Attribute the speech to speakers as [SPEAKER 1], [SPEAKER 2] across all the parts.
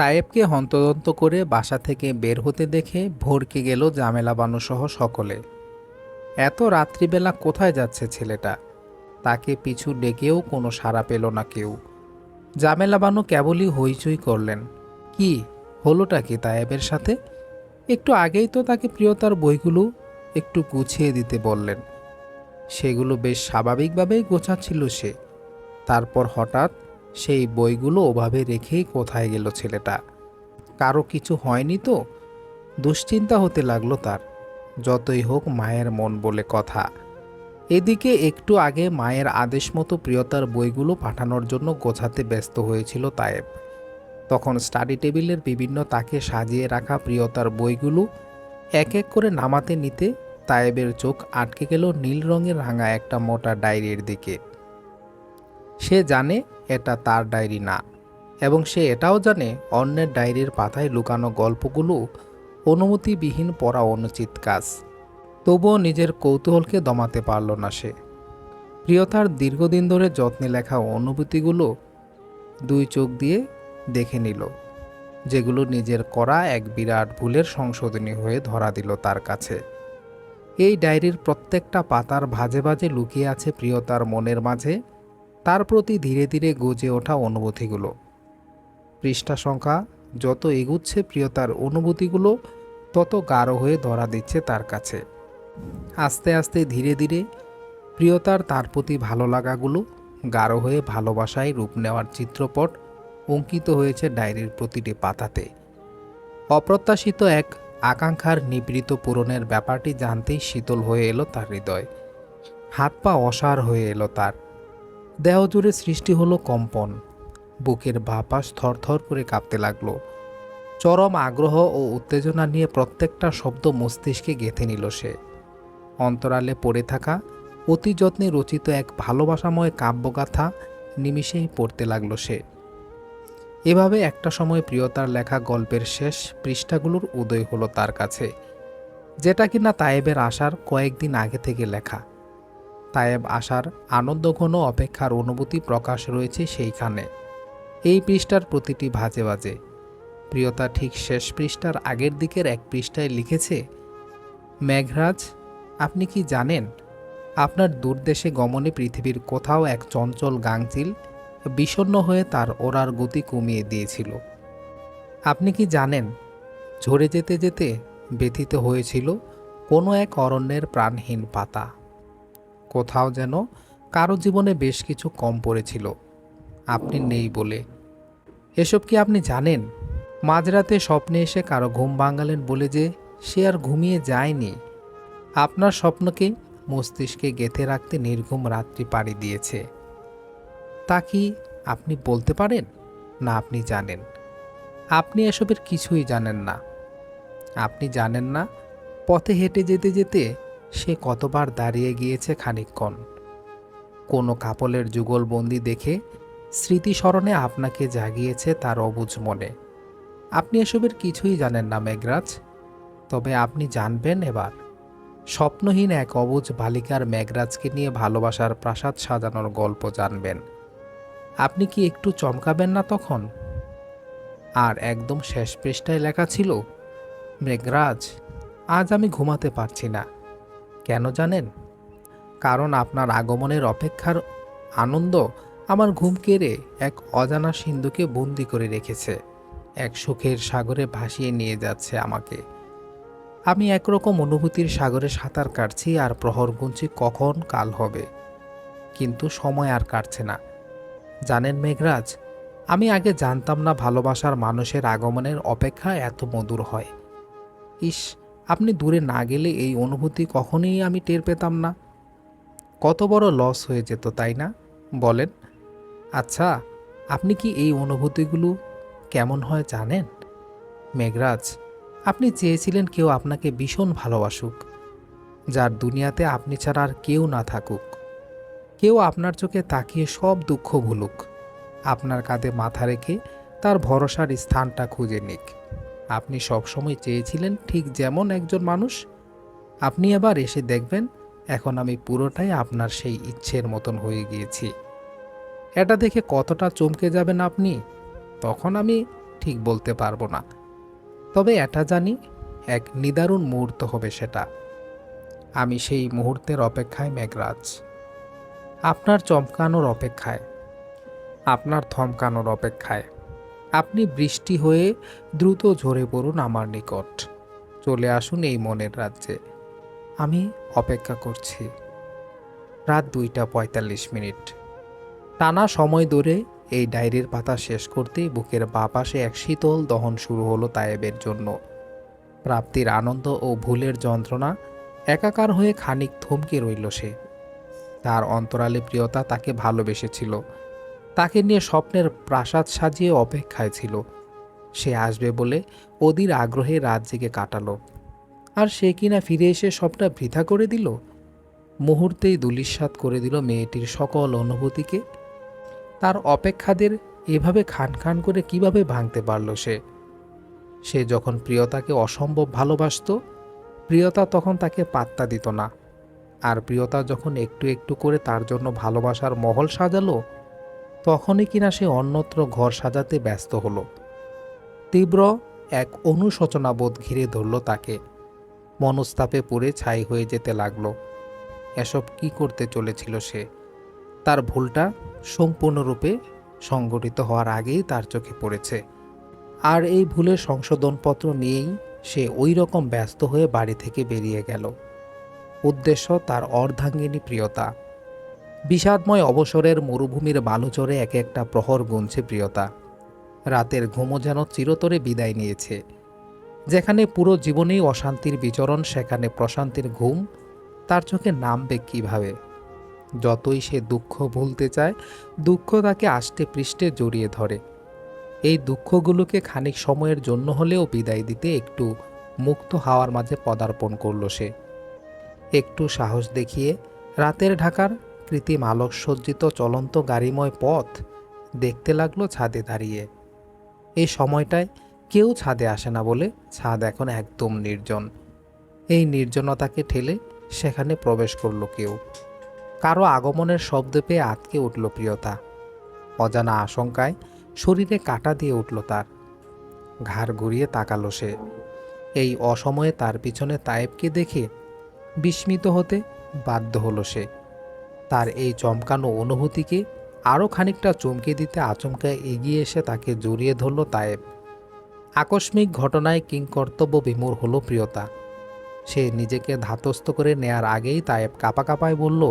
[SPEAKER 1] তায়েবকে হন্তদন্ত করে বাসা থেকে বের হতে দেখে ভরকে গেল জামেলা বানুসহ সকলে। এত রাত্রিবেলা কোথায় যাচ্ছে ছেলেটা? তাকে পিছু ডেকেও কোনো সাড়া পেল না কেউ। জামেলা বানু কেবলই হইচই করলেন। কি, হলোটা কি তায়েবের সাথে? একটু আগেই তো তাকে প্রিয়তার বইগুলো একটু গুছিয়ে দিতে বললেন। সেগুলো বেশ স্বাভাবিকভাবেই গোছাচ্ছিল সে। তারপর হঠাৎ সেই বইগুলো ওভাবে রেখেই কোথায় গেল ছেলেটা? কারও কিছু হয়নি তো? দুশ্চিন্তা হতে লাগল তার, যতই হোক মায়ের মন বলে কথা। এদিকে একটু আগে মায়ের আদেশ মতো প্রিয়তার বইগুলো পাঠানোর জন্য গোছাতে ব্যস্ত হয়েছিল তায়েব। তখন স্টাডি টেবিলের বিভিন্ন তাকে সাজিয়ে রাখা প্রিয়তার বইগুলো এক এক করে নামাতে নিতে তায়েবের চোখ আটকে গেল নীল রঙের রাঙা একটা মোটা ডায়েরির দিকে। সে জানে এটা তার ডায়েরি না এবং সে এটাও জানে অন্যের ডায়েরির পাতায় লুকানো গল্পগুলো অনুমতিবিহীন পড়া অনুচিত কাজ। তবুও নিজের কৌতূহলকে দমাতে পারল না সে। প্রিয়তার দীর্ঘদিন ধরে যত্নে লেখা অনুভূতিগুলো দুই চোখ দিয়ে দেখে নিল, যেগুলো নিজের করা এক বিরাট ভুলের সংশোধনী হয়ে ধরা দিল তার কাছে। এই ডায়েরির প্রত্যেকটা পাতার ভাজে ভাজে লুকিয়ে আছে প্রিয়তার মনের মাঝে তার প্রতি ধীরে ধীরে গজে ওঠা অনুভূতিগুলো। পৃষ্ঠা সংখ্যা যত এগুচ্ছে প্রিয়তার অনুভূতিগুলো, তত গাঢ় হয়ে ধরা দিচ্ছে তার কাছে। আস্তে আস্তে ধীরে ধীরে প্রিয়তার তার প্রতি ভালো লাগাগুলো গাঢ় হয়ে ভালোবাসায় রূপ নেওয়ার চিত্রপট অঙ্কিত হয়েছে ডায়েরির প্রতিটি পাতাতে। অপ্রত্যাশিত এক আকাঙ্ক্ষার নিবৃত পূরণের ব্যাপারটি জানতেই শীতল হয়ে এলো তার হৃদয়। হাত পা অসার হয়ে এলো তার। দেহ জুড়ে সৃষ্টি হলো কম্পন। বুকের বাপাস থরথর করে কাঁপতে লাগল। চরম আগ্রহ ও উত্তেজনা নিয়ে প্রত্যেকটা শব্দ মস্তিষ্কে গেঁথে নিল সে। অন্তরালে পড়ে থাকা অতি যত্নে রচিত এক ভালোবাসাময় কাব্যগাথা নিমিষেই পড়তে লাগল সে। এভাবে একটা সময় প্রিয়তার লেখা গল্পের শেষ পৃষ্ঠাগুলোর উদয় হলো তার কাছে, যেটা কিনা তায়েবের আসার কয়েকদিন আগে থেকে লেখা। তায়েব আসার আনন্দ আনন্দঘন অপেক্ষার অনুভূতি প্রকাশ রয়েছে সেইখানে। এই পৃষ্ঠার প্রতিটি ভাজে ভাজে। প্রিয়তা ঠিক শেষ পৃষ্ঠার আগের দিকের এক পৃষ্ঠায় লিখেছে, মেঘরাজ, আপনি কি জানেন, আপনার দূরদেশে গমনে পৃথিবীর কোথাও এক চঞ্চল গাংচিল বিষণ্ণ হয়ে তার ওড়ার গতি কমিয়ে দিয়েছিল। আপনি কি জানেন, ঝরে যেতে যেতে ব্যথিত হয়েছিল কোনো এক অরণ্যের প্রাণহীন পাতা? কোথাও যেন কারও জীবনে বেশ কিছু কম পড়েছিল। আপনি নেই বলে। এসব কি আপনি জানেন? মাঝরাতে স্বপ্নে এসে কারও ঘুম ভাঙালেন বলে যে সে আর ঘুমিয়ে যায়নি। আপনার স্বপ্নকে মস্তিষ্কে গেঁথে রাখতে নির্ঘুম রাত্রি পাড়ি দিয়েছে। তা কি আপনি বলতে পারেন? না, আপনি জানেন। আপনি এসবের কিছুই জানেন না। আপনি জানেন না, পথে হেঁটে যেতে যেতে সে কতবার দাঁড়িয়ে গিয়েছে খানিকক্ষণ। কোনো কাপলের যুগলবন্দি দেখে স্মৃতিস্মরণে আপনাকে জাগিয়েছে তার অবুঝ মনে। আপনি এসবের কিছুই জানেন না, মেঘরাজ। তবে আপনি জানবেন এবার, স্বপ্নহীন এক অবুজ বালিকার মেঘরাজকে নিয়ে ভালোবাসার প্রাসাদ সাজানোর গল্প জানবেন। আপনি কি একটু চমকাবেন না তখন? আর একদম শেষ পৃষ্ঠায় লেখা ছিল, মেঘরাজ, আজ আমি ঘুমাতে পারছি না। কেন জানেন? কারণ আপনার আগমনের অপেক্ষার আনন্দ আমার ঘুম কেড়ে এক অজানা সিন্ধুকে বন্দি করে রেখেছে। এক সুখের সাগরে ভাসিয়ে নিয়ে যাচ্ছে আমাকে। আমি একরকম অনুভূতির সাগরে সাঁতার কাটছি আর প্রহর গুনছি কখন কাল হবে। কিন্তু সময় আর কাটছে না। জানেন মেঘরাজ, আমি আগে জানতাম না ভালোবাসার মানুষের আগমনের অপেক্ষা এত মধুর হয়। ইস আপনি দূরে না গেলে এই অনুভূতি কখনোই আমি টের পেতাম না। কত বড় লস হয়ে যেত, তাই না? বলেন। আচ্ছা আপনি কি এই অনুভূতিগুলো কেমন হয় জানেন? মেঘরাজ, আপনি চেয়েছিলেন কেউ আপনাকে ভীষণ ভালোবাসুক, যার দুনিয়াতে আপনি ছাড়া আর কেউ না থাকুক। কেউ আপনার চোখে তাকিয়ে সব দুঃখ ভুলুক। আপনার কাঁধে মাথা রেখে তার ভরসার স্থানটা খুঁজে নিক। আপনি সবসময় চেয়েছিলেন ঠিক যেমন একজন মানুষ। আপনি এবার এসে দেখবেন, এখন আমি পুরোটাই আপনার সেই ইচ্ছের মতন হয়ে গিয়েছি। এটা দেখে কতটা চমকে যাবেন আপনি, তখন আমি ঠিক বলতে পারব না। তবে এটা জানি, এক নিদারুণ মুহূর্ত হবে সেটা। আমি সেই মুহূর্তের অপেক্ষায় মেঘরাজ। আপনার চমকানোর অপেক্ষায়, আপনার থমকানোর অপেক্ষায়। আপনি বৃষ্টি হয়ে দ্রুত ঝরে পড়ুন আমার নিকট। চলে আসুন এই মনের রাজ্যে। আমি অপেক্ষা করছি। রাত দুইটা পঁয়তাল্লিশ মিনিট। টানা সময় ধরে এই ডায়েরির পাতা শেষ করতেই বুকের বাঁ পাশে এক শীতল দহন শুরু হলো তায়েবের জন্য। প্রাপ্তির আনন্দ ও ভুলের যন্ত্রণা একাকার হয়ে খানিক থমকে রইল সে। তার অন্তরালে প্রিয়তা তাকে ভালোবেসেছিল। তাকে নিয়ে স্বপ্নের প্রাসাদ সাজিয়ে অপেক্ষায় ছিল। সে আসবে বলে অধীর আগ্রহে রাত জেগে কাটালো। আর সে কিনা ফিরে এসে সবটা বৃথা করে দিল? মুহূর্তেই দুলিশ্বাত করে দিল মেয়েটির সকল অনুভূতিকে। তার অপেক্ষাদের এভাবে খান খান করে কীভাবে ভাঙতে পারল সে? সে যখন প্রিয়তাকে অসম্ভব ভালোবাসতো, প্রিয়তা তখন তাকে পাত্তা দিত না। আর প্রিয়তা যখন একটু একটু করে তার জন্য ভালোবাসার মহল সাজালো তখনই কিনা সে অন্যত্র ঘর সাজাতে ব্যস্ত হলো। তীব্র এক অনুশোচনাবোধ ঘিরে ধরল তাকে। মনস্তাপে পড়ে ছাই হয়ে যেতে লাগল। এসব কি করতে চলেছিল সে? তার ভুলটা সম্পূর্ণরূপে সংগঠিত হওয়ার আগেই তার চোখে পড়েছে। আর এই ভুলের সংশোধনপত্র নিয়েই সে ওই রকম ব্যস্ত হয়ে বাড়ি থেকে বেরিয়ে গেল। উদ্দেশ্য তার অর্ধাঙ্গিনী প্রিয়তা। বিষাদময় অবসরের মরুভূমির বালুচরে এক একটা প্রহর গুনছে প্রিয়তা। রাতের ঘুমও যেন চিরতরে বিদায় নিয়েছে। যেখানে পুরো জীবনেই অশান্তির বিচরণ, সেখানে প্রশান্তির ঘুম, তার চোখে নামবে কীভাবে? যতই সে দুঃখ ভুলতে চায়, দুঃখ তাকে আষ্টে পৃষ্ঠে জড়িয়ে ধরে। এই দুঃখগুলোকে খানিক সময়ের জন্য হলেও বিদায় দিতে একটু মুক্ত হাওয়ার মাঝে পদার্পণ করল সে। একটু সাহস দেখিয়ে রাতের ঢাকার কৃত্রিম আলোকসজ্জিত চলন্ত গাড়িময় পথ দেখতে লাগল ছাদে দাঁড়িয়ে। এই সময়টায় কেউ ছাদে আসে না বলে ছাদ এখন একদম নির্জন। এই নির্জনতাকে ঠেলে সেখানে প্রবেশ করল কেউ। কারও আগমনের শব্দ পেয়ে আতকে উঠল প্রিয়তা। অজানা আশঙ্কায় শরীরে কাটা দিয়ে উঠল তার। ঘাড় ঘুরিয়ে তাকালো সে। এই অসময়ে তার পিছনে তায়েবকে দেখে বিস্মিত হতে বাধ্য হলো সে। তার এই চমকানো অনুভূতিকে আরও খানিকটা চমকে দিতে আচমকা এগিয়ে এসে তাকে জড়িয়ে ধরল তায়েব। আকস্মিক ঘটনায় কিংকর্তব্য বিমূর হলো প্রিয়তা। সে নিজেকে ধাতস্থ করে নেয়ার আগেই তায়েব কাপা কাপায় বলল,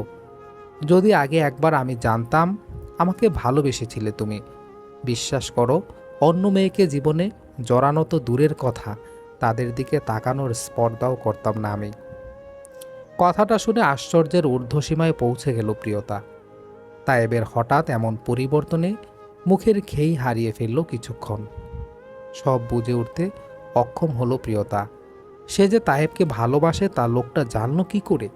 [SPEAKER 1] যদি আগে একবার আমি জানতাম, আমাকে ভালোবেসেছিলে তুমি। বিশ্বাস করো, অন্য মেয়েকে জীবনে জড়ানো তো দূরের কথা, তাদের দিকে তাকানোর স্পর্ধাও করতাম না আমি। কথাটা শুনে আশ্চর্যের ঊর্ধ্বসীমায় পৌঁছে গেল প্রিয়তা। তায়েবের হঠাৎ এমন পরিবর্তনে মুখের খেই হারিয়ে ফেলল কিছুক্ষণ। সব বুঝে উঠতে অক্ষম হলো প্রিয়তা। সে যে তায়েবকে ভালোবাসে তা লোকটা জানল কি করে?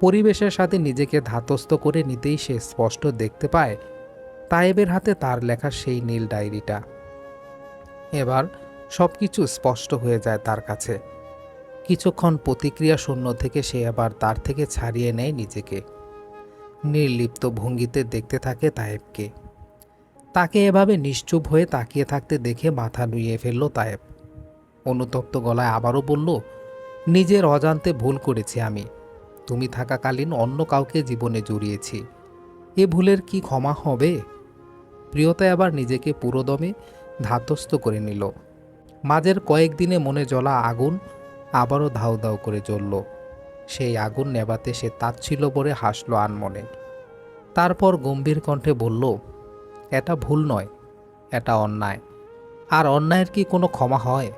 [SPEAKER 1] পরিবেশের সাথে নিজেকে ধাতস্থ করে নিতেই সে স্পষ্ট দেখতে পায় তায়েবের হাতে তার লেখা সেই নীল ডায়েরিটা। এবার সব কিছু স্পষ্ট হয়ে যায় তার কাছে। কিছুক্ষণ প্রতিক্রিয়া শূন্য থেকে সে আবার তার থেকে ছাড়িয়ে নেয় নিজেকে। নির্লিপ্ত ভঙ্গিতে দেখতে থাকে তায়েবকে। তাকে এভাবে নিশ্চুপ হয়ে তাকিয়ে থাকতে দেখে মাথা নুইয়ে ফেলল তায়েব। অনুতপ্ত গলায় আবারও বলল, নিজের অজান্তে ভুল করেছি আমি। তুমি থাকাকালীন অন্য কাউকে জীবনে জড়িয়েছি। এ ভুলের কি ক্ষমা হবে? প্রিয়তা আবার নিজেকে পুরোদমে ধাতস্থ করে নিল। মাঝের কয়েকদিনে মনে জ্বলা আগুন আবারও ধাউ ধাউ করে জ্বলল। সেই আগুন নেবাতে সে তাচ্ছিল বলে হাসল আনমনে। তারপর গম্ভীর কণ্ঠে বলল, এটা ভুল নয়, এটা অন্যায়। আর অন্যায়ের কি কোনো ক্ষমা হয়?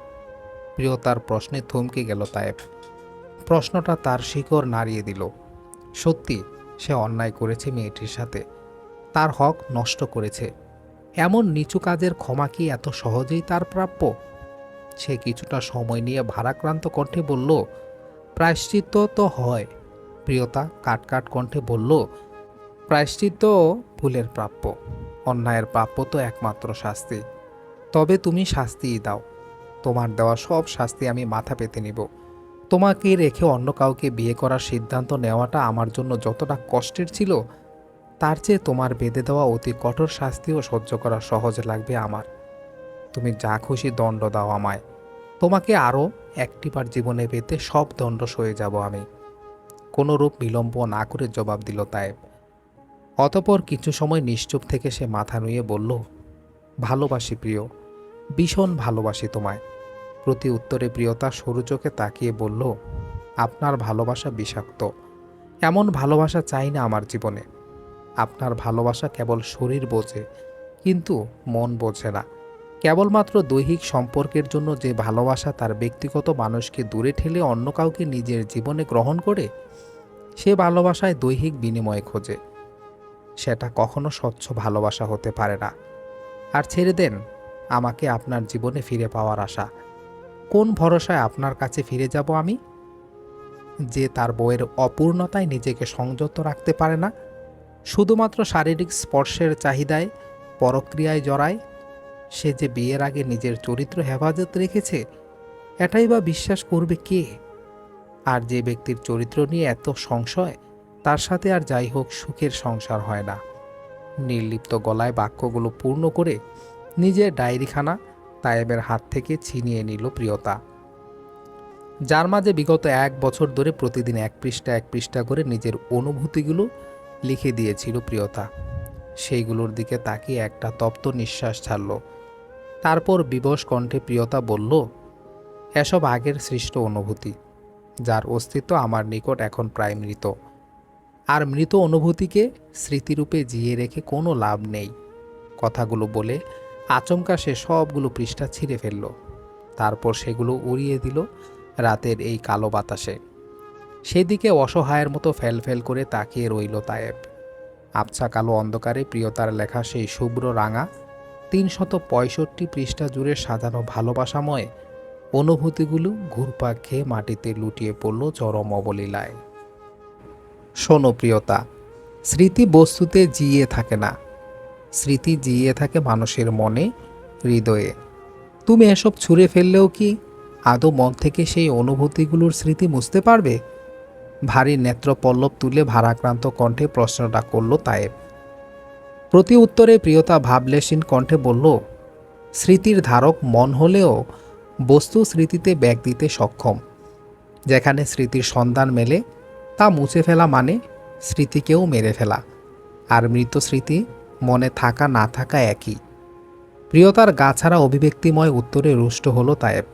[SPEAKER 1] প্রিয়তার প্রশ্নে থমকে গেল তায়েব। প্রশ্নটা তার শিকড় নাড়িয়ে দিল। সত্যি, সে অন্যায় করেছে মেয়েটির সাথে। তার হক নষ্ট করেছে। এমন নিচু কাজের ক্ষমা কি এত সহজেই তার প্রাপ্য? সে কিছুটা সময় নিয়ে ভারাক্রান্ত কণ্ঠে বলল, প্রায়শ্চিত্ত তো হয়। প্রিয়তা কাট কাট কণ্ঠে বলল, প্রায়শ্চিত্ত ভুলের প্রাপ্য। অন্যায়ের প্রাপ্য তো একমাত্র শাস্তি। তবে তুমি শাস্তিই দাও। তোমার দেওয়া সব শাস্তি আমি মাথা পেতে নিব। তোমাকে রেখে অন্য কাউকে বিয়ে করার সিদ্ধান্ত নেওয়াটা আমার জন্য যতটা কষ্টের ছিল, তার চেয়ে তোমার বেঁধে দেওয়া অতি কঠোর শাস্তিও সহ্য করা সহজ লাগবে আমার। তুমি যা খুশি দণ্ড দাও আমায়। তোমাকে আরও একটিবার জীবনে পেতে সব দণ্ড সয়ে যাব আমি। কোনো রূপ বিলম্ব না করে জবাব দিল তায়েব। অতপর কিছু সময় নিশ্চুপ থেকে সে মাথা নুয়ে বলল, ভালোবাসি প্রিয়, ভীষণ ভালোবাসি তোমায়। প্রতি উত্তরে প্রিয়তা সরু চোখে তাকিয়ে বলল, আপনার ভালোবাসা বিষাক্ত। এমন ভালোবাসা চাই না আমার জীবনে। আপনার ভালোবাসা কেবল শরীর বোঝে, কিন্তু মন বোঝে না। কেবলমাত্র দৈহিক সম্পর্কের জন্য যে ভালোবাসা তার ব্যক্তিগত মানুষকে দূরে ঠেলে অন্য কাউকে নিজের জীবনে গ্রহণ করে, সে ভালোবাসায় দৈহিক বিনিময় খোঁজে। সেটা কখনো স্বচ্ছ ভালোবাসা হতে পারে না। আর ছেড়ে দেন, আমাকে আপনার জীবনে ফিরে পাওয়ার আশা। কোন ভরসায় আপনার কাছে ফিরে যাব আমি? যে তার বইয়ের অপূর্ণতায় নিজেকে সংযত রাখতে পারে না, শুধুমাত্র শারীরিক স্পর্শের চাহিদায়, পরক্রিয়ায় জড়ায় সে যে বিয়ের আগে নিজের চরিত্র হেফাজত রেখেছে, এটাই বা বিশ্বাস করবে কে? আর যে ব্যক্তির চরিত্র নিয়ে এত সংশয়, তার সাথে আর যাই হোক সুখের সংসার হয় না। নির্লিপ্ত গলায় বাক্যগুলো পূর্ণ করে নিজের ডায়েরিখানা তায়েবের হাত থেকে ছিনিয়ে নিল প্রিয়তা। যার মাঝে বিগত এক বছর ধরে প্রতিদিন এক পৃষ্ঠা এক পৃষ্ঠা করে নিজের অনুভূতিগুলো লিখে দিয়েছিল প্রিয়তা। সেইগুলোর দিকে তাকিয়ে একটা তপ্ত নিঃশ্বাস ছাড়ল। তারপর বিবশ কণ্ঠে প্রিয়তা বলল, এসব আগের সৃষ্ট অনুভূতি, যার অস্তিত্ব আমার নিকট এখন প্রায় মৃত। আর মৃত অনুভূতিকে স্মৃতিরূপে জিয়ে রেখে কোনো লাভ নেই। কথাগুলো বলে আচমকা সে সবগুলো পৃষ্ঠা ছিঁড়ে ফেলল। তারপর সেগুলো উড়িয়ে দিল রাতের এই কালো বাতাসে। সেদিকে অসহায়ের মতো ফেল করে তাকিয়ে রইল তায়েব। আবছা কালো অন্ধকারে প্রিয়তার লেখা সেই শুভ্র রাঙা তিনশত পঁয়ষট্টি পৃষ্ঠা জুড়ে সাজানো ভালোবাসাময় অনুভূতিগুলো ঘুরপাক খেয়ে মাটিতে লুটিয়ে পড়ল চরম অবলীলায়। শোনো প্রিয়তা, স্মৃতি বস্তুতে জিয়ে থাকে না। স্মৃতি জিয়ে থাকে মানুষের মনে, হৃদয়ে। তুমি এসব ছুঁড়ে ফেললেও কি আদৌ মন থেকে সেই অনুভূতিগুলোর স্মৃতি মুছতে পারবে? ভারী নেত্রপল্লব তুলে ভারাক্রান্ত কণ্ঠে প্রশ্নটা করল তায়েব। প্রতি উত্তরে প্রিয়তা ভাবলেশীন কণ্ঠে বলল, স্মৃতির ধারক মন হলেও বস্তু স্মৃতিতে ব্যাগ দিতে সক্ষম। যেখানে স্মৃতির সন্ধান মেলে, তা মুছে ফেলা মানে স্মৃতিকেও মেরে ফেলা। আর মৃত স্মৃতি মনে থাকা না থাকা একই। প্রিয়তার গা ছাড়া অভিব্যক্তিময় উত্তরে রুষ্ট হলো তায়েব।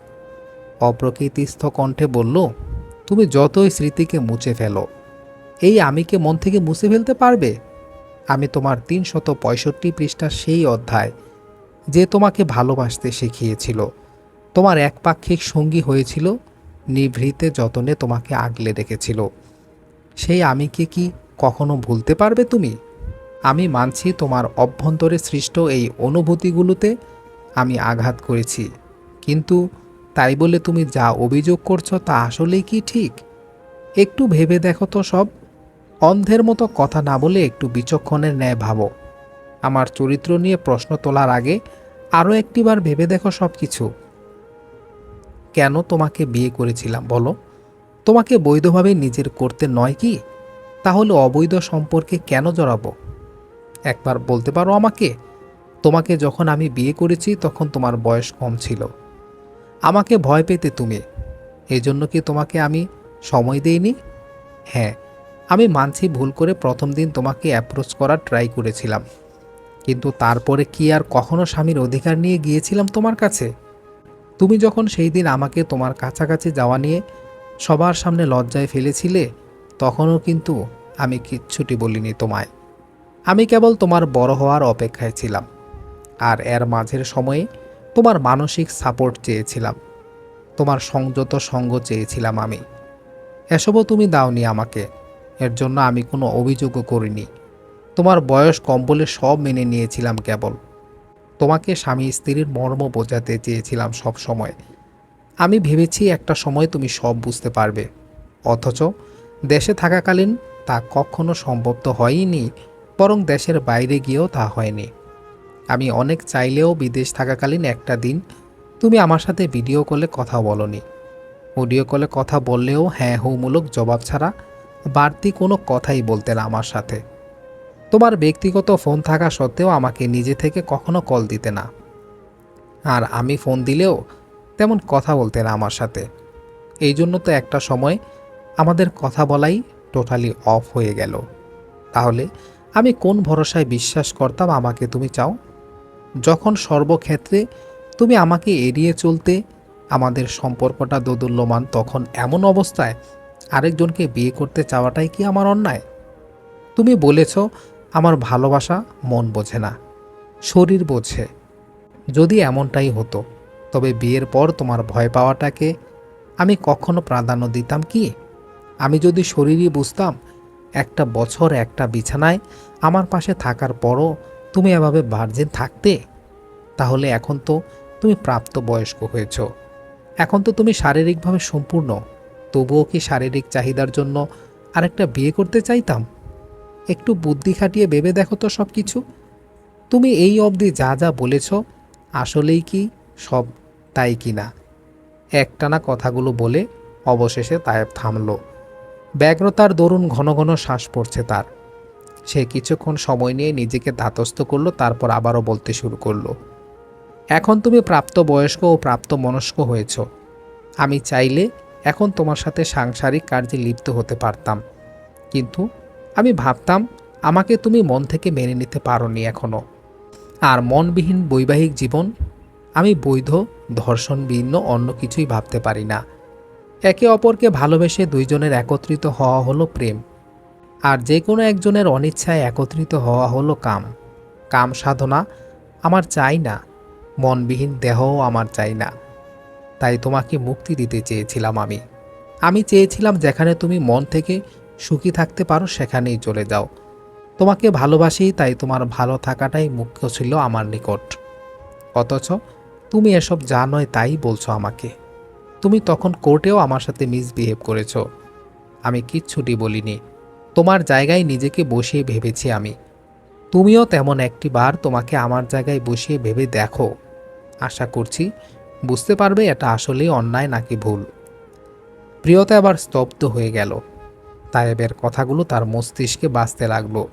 [SPEAKER 1] অপ্রকৃতিস্থ কণ্ঠে বলল, তুমি যতই স্মৃতিকে মুছে ফেলো, এই আমিকে মন থেকে মুছে ফেলতে পারবে? আমি তোমার তিনশত পঁয়ষট্টি পৃষ্ঠার সেই অধ্যায়, যে তোমাকে ভালোবাসতে শিখিয়েছিল। তোমার একপাক্ষিক সঙ্গী হয়েছিল, নিভৃতে যতনে তোমাকে আগলে রেখেছিল। সেই আমিকে কি কখনো ভুলতে পারবে তুমি? আমি মানছি তোমার অভ্যন্তরে সৃষ্ট এই অনুভূতিগুলোতে আমি আঘাত করেছি, কিন্তু তাই বলে তুমি যা অভিযোগ করছ তা আসলেই কি ঠিক? একটু ভেবে দেখো তো সব। অন্ধের মতো কথা না বলে একটু বিচক্ষণের ন্যায় ভাবো। আমার চরিত্র নিয়ে প্রশ্ন তোলার আগে আরও একটিবার ভেবে দেখো সব কিছু কেন তোমাকে বিয়ে করেছিলাম, বলো? তোমাকে বৈধভাবে নিজের করতে নয় কি? তাহলে অবৈধ সম্পর্কে কেন জড়াবো? একবার বলতে পারো আমাকে। তোমাকে যখন আমি বিয়ে করেছি তখন তোমার বয়স কম ছিল। আমাকে ভয় পেতে তুমি। এই জন্য কি তোমাকে আমি সময় দেইনি? হ্যাঁ আমি মানছি ভুল করে প্রথম দিন তোমাকে অ্যাপ্রোচ করার ট্রাই করেছিলাম। কিন্তু তারপরে কি আর কখনো স্বামীর অধিকার নিয়ে গিয়েছিলাম তোমার কাছে? তুমি যখন সেই দিন আমাকে তোমার কাছাকাছি যাওয়া নিয়ে সবার সামনে লজ্জায় ফেলেছিলে, তখনও কিন্তু আমি কিচ্ছুটি বলিনি তোমায়। আমি কেবল তোমার বড় হওয়ার অপেক্ষায় ছিলাম, আর এর মাঝের সময়ে তোমার মানসিক সাপোর্ট চেয়েছিলাম, তোমার সংযত সঙ্গ চেয়েছিলাম আমি। এসবও তুমি দাওনি আমাকে এর জন্য আমি কোনো অভিযোগও করিনি। তোমার বয়স কম বলে সব মেনে নিয়েছিলাম কেবল। তোমাকে স্বামী স্ত্রীর মর্ম বোঝাতে চেয়েছিলাম সব সময়। আমি ভেবেছি একটা সময় তুমি সব বুঝতে পারবে। অথচ দেশে থাকাকালীন তা কখনো সম্ভব তো হয়নি, বরং দেশের বাইরে গিয়েও তা হয়নি। আমি অনেক চাইলেও বিদেশ থাকাকালীন একটা দিন তুমি আমার সাথে ভিডিও কলে কথা বলনি। অডিও কলে কথা বললেও হ্যাঁ হুমূলক জবাব ছাড়া বাড়তি কোনো কথাই বলতে না আমার সাথে। তোমার ব্যক্তিগত ফোন থাকা সত্ত্বেও আমাকে নিজে থেকে কখনো কল দিতে না। আর আমি ফোন দিলেও তেমন কথা বলতে না আমার সাথে। এই জন্য তো একটা সময় আমাদের কথা বলাই টোটালি অফ হয়ে গেল। তাহলে আমি কোন ভরসায় বিশ্বাস করতাম আমাকে তুমি চাও? যখন সর্বক্ষেত্রে তুমি আমাকে এড়িয়ে চলতে আমাদের সম্পর্কটা দোদুল্যমান, তখন এমন অবস্থায় আরেকজনকে বিয়ে করতে চাওয়াটাই কি আমার অন্যায়? তুমি বলেছ, আমার ভালোবাসা মন বোঝে না, শরীর বোঝে। যদি এমনটাই হতো, তবে বিয়ের পর তোমার ভয় পাওয়াটাকে আমি কখনো প্রাধান্য দিতাম কি? আমি যদি শরীরই বুঝতাম, একটা বছর একটা বিছানায় আমার পাশে থাকার পরও তুমি এভাবে ভার্জিন থাকতে? তাহলে এখন তো তুমি প্রাপ্ত বয়স্ক হয়েছ। এখন তো তুমি শারীরিকভাবে সম্পূর্ণ তবুও কি শারীরিক চাহিদার জন্য আরেকটা বিয়ে করতে চাইতাম? একটু বুদ্ধি খাটিয়ে ভেবে দেখো তো সব কিছু তুমি এই অবধি যা যা বলেছ, আসলেই কি সব তাই কি না? একটানা কথাগুলো বলে অবশেষে তায়েব থামল। ব্যগ্রতার দরুন ঘন ঘন শ্বাস পড়ছে তার। সে কিছুক্ষণ সময় নিয়ে নিজেকে ধাতস্থ করল, তারপর আবারও বলতে শুরু করল, এখন তুমি প্রাপ্ত বয়স্ক ও প্রাপ্ত মনস্ক হয়েছ। আমি চাইলে এখন তোমার সাথে সাংসারিক কার্যে লিপ্ত হতে পারতাম। কিন্তু আমি ভাবতাম, আমাকে তুমি মন থেকে মেনে নিতে পারোনি এখনও আর মনবিহীন বৈবাহিক জীবন, আমি বৈধ, ধর্ষণবিহীন অন্য কিছুই ভাবতে পারি না। একে অপরকে ভালোবেসে দুইজনের একত্রিত হওয়া হলো প্রেম। আর যে কোনো একজনের অনিচ্ছায় একত্রিত হওয়া হলো কাম। কাম সাধনা আমার চাই না, মনবিহীন দেহও আমার চাই না। তাই তোমাকে মুক্তি দিতে চেয়েছিলাম আমি। আমি চেয়েছিলাম যেখানে তুমি মন থেকে সুখী থাকতে পারো, সেখানেই চলে যাও। তোমাকে ভালোবাসি, তাই তোমার ভালো থাকাটাই মুখ্য ছিল আমার নিকট। অথচ তুমি এসব যা নয় তাই বলছো আমাকে। তুমি তখন কোর্টেও আমার সাথে মিসবিহেভ করেছ। আমি কিচ্ছুটি বলিনি। তোমার জায়গায় নিজেকে বসিয়ে ভেবেছি আমি। তুমিও তেমন একটি বার তোমাকে আমার জায়গায় বসিয়ে ভেবে দেখো। আশা করছি বুঝতে পারবে এটা আসলেই অন্যায় নাকি ভুল। প্রিয়তা আবার স্তব্ধ হয়ে গেল। তায়েবের কথাগুলো তার মস্তিষ্কে বাঁচতে লাগল।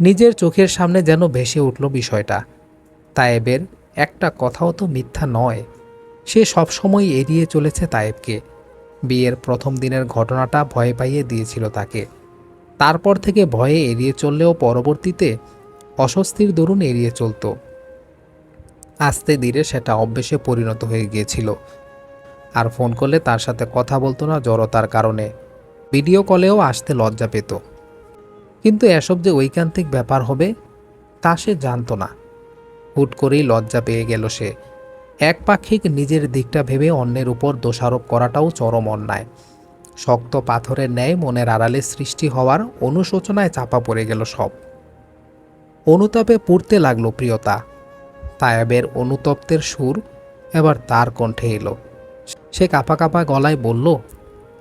[SPEAKER 1] নিজের চোখের সামনে যেন ভেসে উঠল বিষয়টা। তায়েবের একটা কথাও তো মিথ্যা নয়। সে সবসময় এড়িয়ে চলেছে তায়েবকে। বিয়ের প্রথম দিনের ঘটনাটা ভয় পাইয়ে দিয়েছিল তাকে। তারপর থেকে ভয়ে এড়িয়ে চললেও পরবর্তীতে অস্বস্তির দরুন এড়িয়ে চলতো। আস্তে ধীরে সেটা অভ্যেসে পরিণত হয়ে গিয়েছিল। আর ফোন করলে তার সাথে কথা বলতো না জড়তার কারণে। ভিডিও কলেও আসতে লজ্জা পেত। কিন্তু এসব যে ঐকান্তিক ব্যাপার হবে, তা সে জানতো না। হুট করেই লজ্জা পেয়ে গেল সে। একপাক্ষিক নিজের দিকটা ভেবে অন্যের উপর দোষারোপ করাটাও চরম অন্যায়। শক্ত পাথরের ন্যায় মনের আড়ালে সৃষ্টি হওয়ার অনুশোচনায় চাপা পড়ে গেল সব। অনুতাপে পড়তে লাগল প্রিয়তা। তায়াবের অনুতপ্তের সুর এবার তার কণ্ঠে এলো। সে কাপা কাপা গলায় বলল,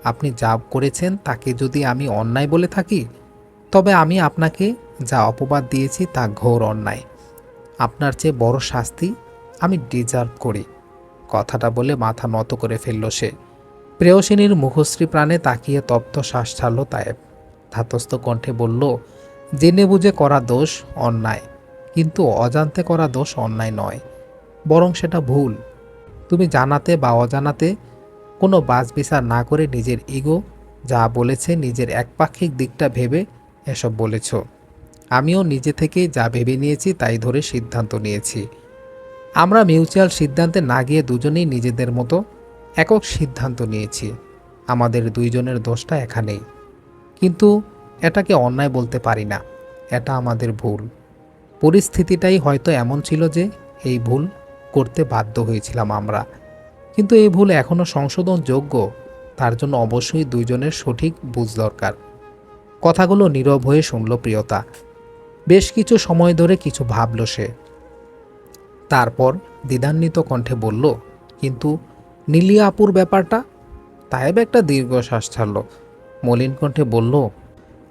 [SPEAKER 1] আপনি যা করেছেন তাকে যদি আমি অন্যায় বলে থাকি, তবে আমি আপনাকে যা অপবাদ দিয়েছি তা ঘোর অন্যায়। আপনার চেয়ে বড় শাস্তি আমি ডিজার্ভ করি। কথাটা বলে মাথা নত করে ফেলল সে। প্রেয়সিনীর মুখশ্রী প্রাণে তাকিয়ে তপ্ত শ্বাস ছাড়ল তায়েব। ধাতস্থ কণ্ঠে বলল, জেনে বুঝে করা দোষ অন্যায়। কিন্তু অজান্তে করা দোষ অন্যায় নয়, বরং সেটা ভুল। তুমি জানাতে বা অজানাতে কোনো বাস বিচার না করে নিজের ইগো, যা বলেছে নিজের একপাক্ষিক দিকটা ভেবে এসব বলেছ। আমিও নিজে থেকেই যা ভেবে নিয়েছি তাই ধরে সিদ্ধান্ত নিয়েছি। আমরা মিউচুয়াল সিদ্ধান্তে না গিয়ে দুজনেই নিজেদের মতো একক সিদ্ধান্ত নিয়েছি। আমাদের দুইজনের দোষটা এখানেই। কিন্তু এটাকে অন্যায় বলতে পারি না। এটা আমাদের ভুল। পরিস্থিতিটাই হয়তো এমন ছিল যে এই ভুল করতে বাধ্য হয়েছিলাম আমরা। কিন্তু এই ভুল এখনও সংশোধনযোগ্য, তার জন্য অবশ্যই দুইজনের সঠিক বুঝ দরকার। কথাগুলো নীরব হয়ে শুনল প্রিয়তা। বেশ কিছু সময় ধরে কিছু ভাবল সে। তারপর দ্বিধান্বিত কণ্ঠে বলল, কিন্তু নীলিয়া আপুর ব্যাপারটা? তাইব একটা দীর্ঘশ্বাস ছাড়ল। মলিন কণ্ঠে বলল,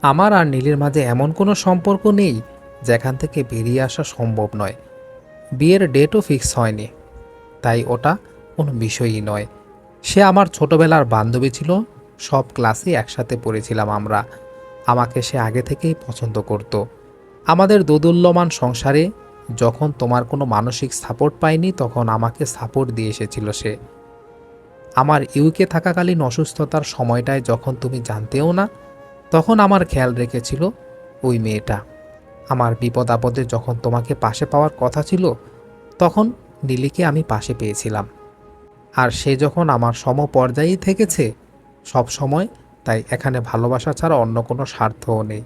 [SPEAKER 1] আমার আর নীলের মাঝে এমন কোনো সম্পর্ক নেই যেখান থেকে বেরিয়ে আসা সম্ভব নয়। বিয়ের ডেটও ফিক্স হয়নি। তাই ওটা কোনো বিষয়ই নয়। সে আমার ছোটবেলার বান্ধবী ছিল। সব ক্লাসে একসাথে পড়েছিলাম আমরা। আমাকে সে আগে থেকেই পছন্দ করত। আমাদের দোদুল্যমান সংসারে যখন তোমার কোনো মানসিক সাপোর্ট পায়নি, তখন আমাকে সাপোর্ট দিয়ে এসেছিল সে। আমার ইউকে থাকাকালীন অসুস্থতার সময়টায় যখন তুমি জানতেও না, তখন আমার খেয়াল রেখেছিল ওই মেয়েটা। আমার বিপদ আপদে যখন তোমাকে পাশে পাওয়ার কথা ছিল, তখন নীলিকে আমি পাশে পেয়েছিলাম। আর সে যখন আমার সমপর্যায়েই থেকেছে, সব সময় তাই এখানে ভালোবাসা ছাড়া অন্য কোনো স্বার্থও নেই।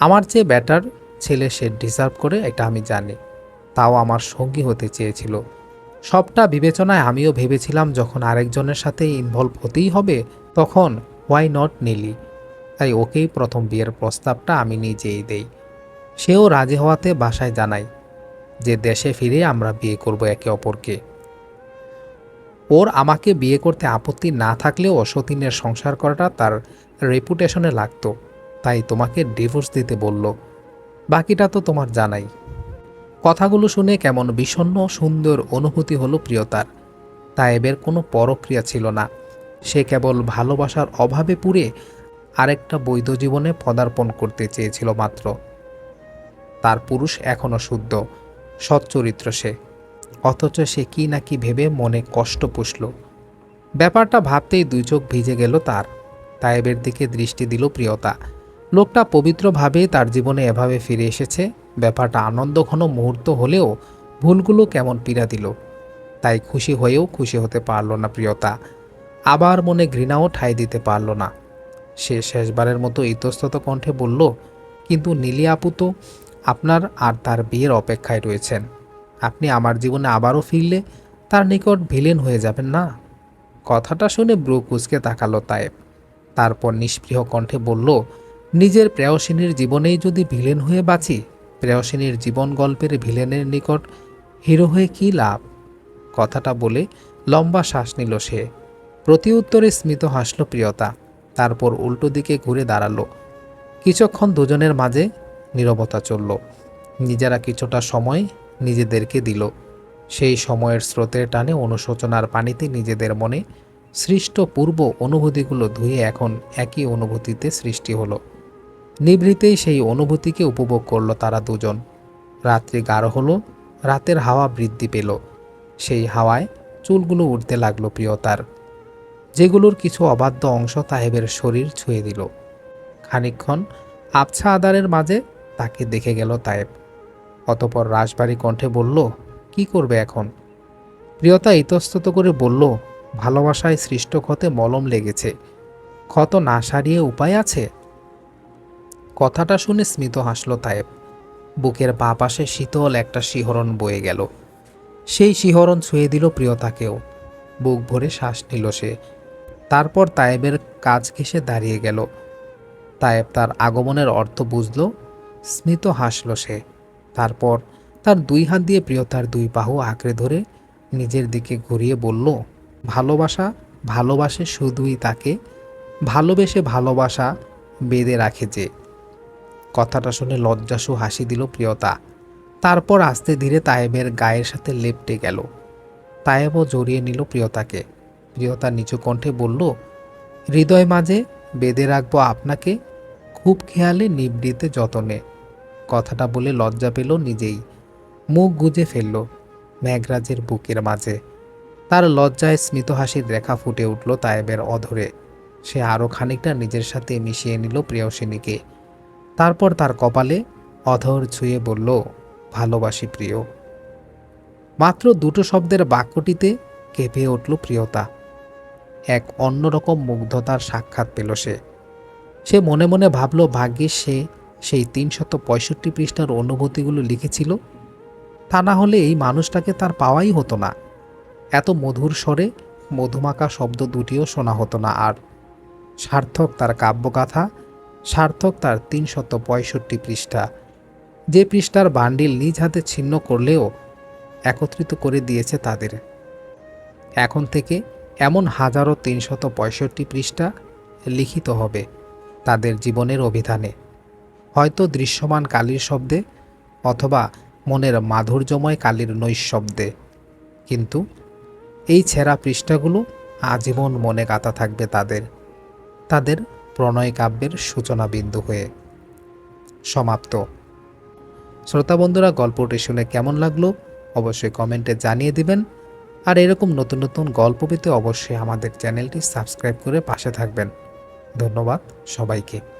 [SPEAKER 1] আমার যে ব্যাটার ছেলে সে ডিজার্ভ করে, এটা আমি জানি। তাও আমার সঙ্গী হতে চেয়েছিল। সবটা বিবেচনায় আমিও ভেবেছিলাম যখন আরেকজনের সাথে ইনভলভ হতেই হবে, তখন হোয়াই নট নীলি? তাই ওকেই প্রথম বিয়ের প্রস্তাবটা আমি নিজেই দেই। সেও রাজি হওয়াতে বাসায় জানাই যে দেশে ফিরে আমরা বিয়ে করব একে অপরকে। ওর আমাকে বিয়ে করতে আপত্তি না থাকলেও সতীনের সংসার করাটা তার রেপুটেশনে লাগতো, তাই তোমাকে ডিভোর্স দিতে বলল। বাকিটা তো তোমার জানাই। কথাগুলো শুনে কেমন বিষণ্ণ সুন্দর অনুভূতি হলো প্রিয়তার। তায়েবের কোনো পরক্রিয়া ছিল না। সে কেবল ভালোবাসার অভাবে পুড়ে আরেকটা বৈধ জীবনে পদার্পণ করতে চেয়েছিল মাত্র। তার পুরুষ এখনও শুদ্ধ, সচ্চরিত্র সে। অথচ সে কি না কি ভেবে মনে কষ্ট পুষল। ব্যাপারটা ভাবতেই দুই চোখ ভিজে গেল তার। তায়েবের দিকে দৃষ্টি দিল প্রিয়তা। লোকটা পবিত্রভাবে তার জীবনে এভাবে ফিরে এসেছে, ব্যাপারটা আনন্দঘন মুহূর্ত হলেও ভুলগুলো কেমন পীড়া দিল। তাই খুশি হয়েও খুশি হতে পারল না প্রিয়তা। আবার মনে ঘৃণাও ঠাঁই দিতে পারল না। সে শেষবারের মতো ইতস্তত কণ্ঠে বলল, কিন্তু নীলি তো আপনার আর তার বিয়ের অপেক্ষায় রয়েছেন। আপনি আমার জীবনে আবারও ফিরলে তার নিকট ভিলেন হয়ে যাবেন না? কথাটা শুনে ব্রু কুচকে তাকালো তায়েব। তারপর নিষ্প্রিয় কণ্ঠে বলল, নিজের প্রেয়সিনীর জীবনেই যদি ভিলেন হয়ে বাঁচি, প্রেয়সিনীর জীবন গল্পের ভিলেনের নিকট হিরো হয়ে কী লাভ? কথাটা বলে লম্বা শ্বাস নিল সে। প্রতি উত্তরে স্মিত হাসল প্রিয়তা। তারপর উল্টো দিকে ঘুরে দাঁড়াল। কিছুক্ষণ দুজনের মাঝে নীরবতা চলল। নিজেরা কিছুটা সময় নিজেদেরকে দিল। সেই সময়ের স্রোতের টানে অনুশোচনার পানিতে নিজেদের মনে সৃষ্ট পূর্ব অনুভূতিগুলো ধুয়ে এখন একই অনুভূতিতে সৃষ্টি হলো। নিভৃতেই সেই অনুভূতিকে উপভোগ করল তারা দুজন। রাত্রি গাঢ় হলো, রাতের হাওয়া বৃদ্ধি পেল। সেই হাওয়ায় চুলগুলো উঠতে লাগল প্রিয়তার। যেগুলোর কিছু অবাধ্য অংশ তাহেবের শরীর ছুঁয়ে দিল। খানিকক্ষণ আবছা আদারের মাঝে তাকে দেখে গেল তায়েব। অতপর রাশবাড়ি কণ্ঠে বলল, কি করবে এখন? প্রিয়তা ইতস্তত করে বলল, ভালোবাসায় সৃষ্ট ক্ষতে মলম লেগেছে। ক্ষত না সারিয়ে উপায় আছে? কথাটা শুনে স্মিত হাসল তায়েব। বুকের বাঁ পাশে শীতল একটা শিহরণ বয়ে গেল। সেই শিহরণ ছুঁয়ে দিল প্রিয়তাকেও। বুক ভরে শ্বাস নিল সে। তারপর তায়েবের কাজ ঘেসে দাঁড়িয়ে গেল। তায়েব তার আগমনের অর্থ বুঝল স্মিত হাসল সে। তারপর তার দুই হাত দিয়ে প্রিয়তার দুই বাহু আঁকড়ে ধরে নিজের দিকে ঘুরিয়ে বলল, ভালোবাসা, ভালোবাসে শুধুই তাকে, ভালোবেসে ভালোবাসা বেঁধে রাখে যে কথাটা শুনে লজ্জাসু হাসি দিল প্রিয়তা। তারপর আস্তে ধীরে তায়েবের গায়ের সাথে লেপটে গেল। তায়েবও জড়িয়ে নিল প্রিয়তাকে। প্রিয়তা নিচু কণ্ঠে বলল, হৃদয় মাঝে বেঁধে রাখব আপনাকে, খুব খেয়ালে নিবৃতে যতনে। কথাটা বলে লজ্জা পেল নিজেই। মুখ গুজে ফেলল মেঘরাজের বুকের মাঝে। তার লজ্জায় স্মিত হাসির রেখা ফুটে উঠল তায়েবের অধরে। সে আরও খানিকটা নিজের সাথে মিশিয়ে নিল প্রিয়সিনীকে। তারপর তার কপালে অধর ছুঁয়ে বলল, ভালোবাসি প্রিয়। মাত্র দুটো শব্দের বাক্যটিতে কেঁপে উঠল প্রিয়তা। এক অন্যরকম মুগ্ধতার সাক্ষাৎ পেল সে। সে মনে মনে ভাবল ভাগ্যে সে সেই তিনশত পঁয়ষট্টি পৃষ্ঠার অনুভূতিগুলো লিখেছিল, তা না হলে এই মানুষটাকে তার পাওয়াই হতো না। এত মধুর স্বরে মধুমাকা শব্দ দুটিও শোনা হতো না, আর সার্থক তার কাব্যগাথা, সার্থক তার তিনশত পঁয়ষট্টি পৃষ্ঠা। যে পৃষ্ঠার বান্ডিল নিজ হাতে ছিন্ন করলেও একত্রিত করে দিয়েছে তাদের। এখন থেকে এমন হাজারো তিনশত পঁয়ষট্টি পৃষ্ঠা লিখিত হবে তাদের জীবনের অভিধানে। হয়তো দৃশ্যমান কালির শব্দে অথবা মনের মাধুর্যময় কালির নৈশব্দে কিন্তু এই ছেঁড়া পৃষ্ঠাগুলো আজীবন মনে গাঁথা থাকবে তাদের তাদের প্রণয় কাব্যের সূচনা বিন্দু হয়ে। সমাপ্ত। শ্রোতা বন্ধুরা, গল্পটি শুনে কেমন লাগল অবশ্যই কমেন্টে জানিয়ে দিবেন। আর এরকম নতুন নতুন গল্প পেতে অবশ্যই আমাদের চ্যানেলটি সাবস্ক্রাইব করে পাশে থাকবেন। ধন্যবাদ সবাইকে।